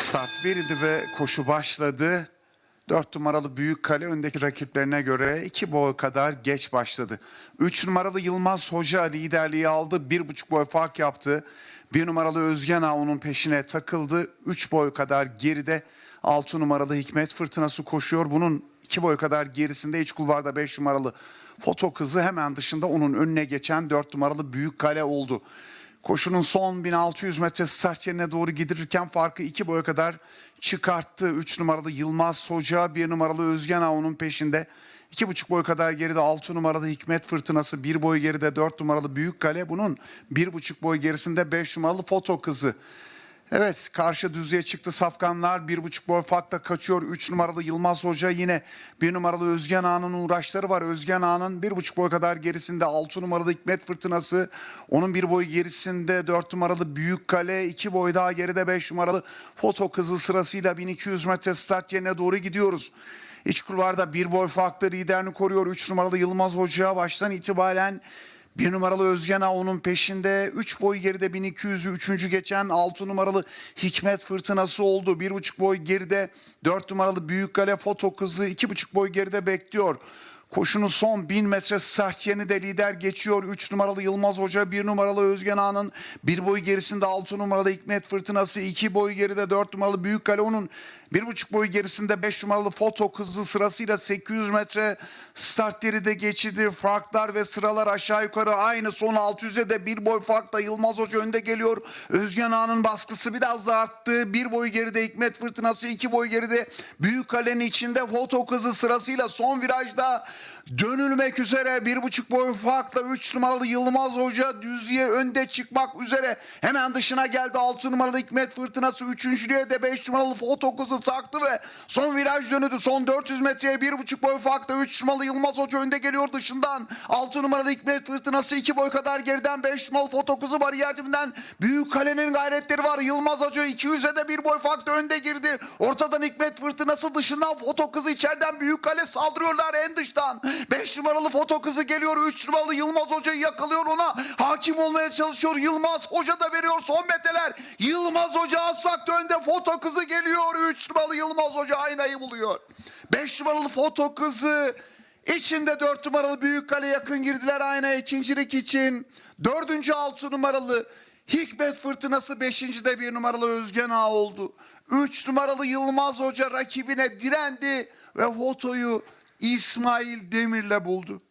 Start verildi ve koşu başladı. 4 numaralı Büyük Kale öndeki rakiplerine göre 2 boy kadar geç başladı. 3 numaralı Yılmaz Hoca liderliği aldı. 1,5 boy fark yaptı. 1 numaralı Özgen Ağa onun peşine takıldı. 3 boy kadar geride 6 numaralı Hikmet Fırtınası koşuyor. Bunun 2 boy kadar gerisinde iç kulvarda 5 numaralı Foto Kızı hemen dışında onun önüne geçen 4 numaralı Büyük Kale oldu. Koşunun son 1600 metre start yerine doğru gidirirken farkı iki boya kadar çıkarttı. 3 numaralı Yılmaz Hoca, 1 numaralı Özgen Ağa onun peşinde. 2,5 boy kadar geride 6 numaralı Hikmet Fırtınası, 1 boy geride 4 numaralı Büyük Kale. Bunun 1,5 boy gerisinde 5 numaralı Foto Kızı. Evet karşı düzlüğe çıktı safkanlar. Bir buçuk boy farkla kaçıyor. Üç numaralı Yılmaz Hoca yine bir numaralı Özgen Ağa'nın uğraşları var. Özgen Ağa'nın bir buçuk boy kadar gerisinde altı numaralı Hikmet Fırtınası. Onun bir boy gerisinde dört numaralı Büyük Kale. iki boy daha geride beş numaralı Foto Kızı sırasıyla 1200 metre start yerine doğru gidiyoruz. İç kulvarda bir boy farklı liderini koruyor. Üç numaralı Yılmaz Hoca baştan itibaren bir numaralı Özgen Ağa onun peşinde. 3 boy geride 1200'ü 3. geçen 6 numaralı Hikmet Fırtınası oldu. 1,5 boy geride 4 numaralı Büyük Kale Foto Kızı 2,5 boy geride bekliyor. Koşunun son 1000 metre start yerini de lider geçiyor. 3 numaralı Yılmaz Hoca, 1 numaralı Özgen Ağa'nın bir boy gerisinde 6 numaralı Hikmet Fırtınası, 2 boy geride 4 numaralı Büyük Kale onun bir buçuk boy gerisinde 5 numaralı Foto Kızı sırasıyla 800 metre start yeri de geçidi. Farklar ve sıralar aşağı yukarı aynı. Son 600'e de bir boy farkla Yılmaz Hoca önde geliyor. Özgen Ağa'nın baskısı biraz da arttı. Bir boy geride Hikmet Fırtınası, iki boy geride Büyük Kale'nin içinde Foto Kızı sırasıyla son virajda dönülmek üzere bir buçuk boy farkla 3 numaralı Yılmaz Hoca düzlüğe önde çıkmak üzere. Hemen dışına geldi. 6 numaralı Hikmet Fırtınası üçüncülüğe de 5 numaralı Foto Kızı saktı ve son viraj dönüdü son 400 metreye bir buçuk boy farkla 3 numaralı Yılmaz Hoca önde geliyor dışından. 6 numaralı Hikmet Fırtınası 2 boy kadar geriden 5 numaralı Foto Kızı bariyer dibinden Büyük Kale'nin gayretleri var. Yılmaz Hoca 200'e de bir boy farkla önde girdi. Ortadan Hikmet Fırtınası dışından Foto Kızı içeriden Büyük Kale saldırıyorlar en dıştan 5 numaralı Foto Kızı geliyor 3 numaralı Yılmaz Hoca'yı yakalıyor ona hakim olmaya çalışıyor Yılmaz Hoca da veriyor son metreler Yılmaz Hoca asfalt önde Foto Kızı geliyor 3 numaralı Yılmaz Hoca aynayı buluyor 5 numaralı Foto Kızı İçinde 4 numaralı Büyük Kale yakın girdiler aynaya ikincilik için. Dördüncü 6 numaralı Hikmet Fırtınası beşincide bir numaralı Özgen Ağa oldu. 3 numaralı Yılmaz Hoca rakibine direndi ve fotoyu İsmail Demir'le buldu.